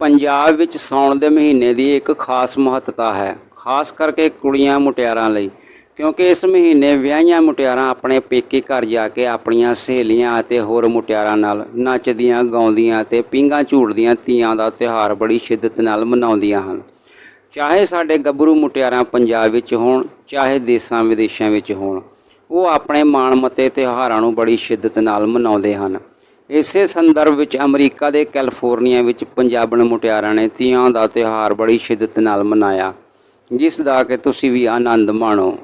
ਪੰਜਾਬ ਵਿੱਚ ਸਾਉਣ ਦੇ ਮਹੀਨੇ ਦੀ ਇੱਕ ਖਾਸ ਮਹੱਤਤਾ ਹੈ, ਖਾਸ ਕਰਕੇ ਕੁੜੀਆਂ ਮੁਟਿਆਰਾਂ ਲਈ, ਕਿਉਂਕਿ ਇਸ ਮਹੀਨੇ ਵਿਆਹੀਆਂ ਮੁਟਿਆਰਾਂ ਆਪਣੇ ਪੇਕੇ ਘਰ ਜਾ ਕੇ ਆਪਣੀਆਂ ਸਹੇਲੀਆਂ ਅਤੇ ਹੋਰ ਮੁਟਿਆਰਾਂ ਨਾਲ ਨੱਚਦੀਆਂ, ਗਾਉਂਦੀਆਂ ਅਤੇ ਪੀਂਘਾਂ ਝੂਟਦੀਆਂ ਤੀਆਂ ਦਾ ਤਿਉਹਾਰ ਬੜੀ ਸ਼ਿੱਦਤ ਨਾਲ ਮਨਾਉਂਦੀਆਂ ਹਨ। ਚਾਹੇ ਸਾਡੇ ਗੱਭਰੂ ਮੁਟਿਆਰਾਂ ਪੰਜਾਬ ਵਿੱਚ ਹੋਣ, ਚਾਹੇ ਦੇਸਾਂ ਵਿਦੇਸ਼ਾਂ ਵਿੱਚ ਹੋਣ, ਉਹ ਆਪਣੇ ਮਾਣ ਮਤੇ ਤਿਉਹਾਰਾਂ ਨੂੰ ਬੜੀ ਸ਼ਿੱਦਤ ਨਾਲ ਮਨਾਉਂਦੇ ਹਨ। ਇਸੇ ਸੰਦਰਭ ਵਿੱਚ ਅਮਰੀਕਾ ਦੇ ਕੈਲੀਫੋਰਨੀਆ ਵਿੱਚ ਪੰਜਾਬਣ ਮੁਟਿਆਰਾਂ ਨੇ ਤੀਆਂ ਦਾ ਤਿਉਹਾਰ ਬੜੀ ਸ਼ਿੱਦਤ ਨਾਲ ਮਨਾਇਆ, ਜਿਸ ਦਾ ਕਿ ਤੁਸੀਂ ਵੀ ਆਨੰਦ ਮਾਣੋ।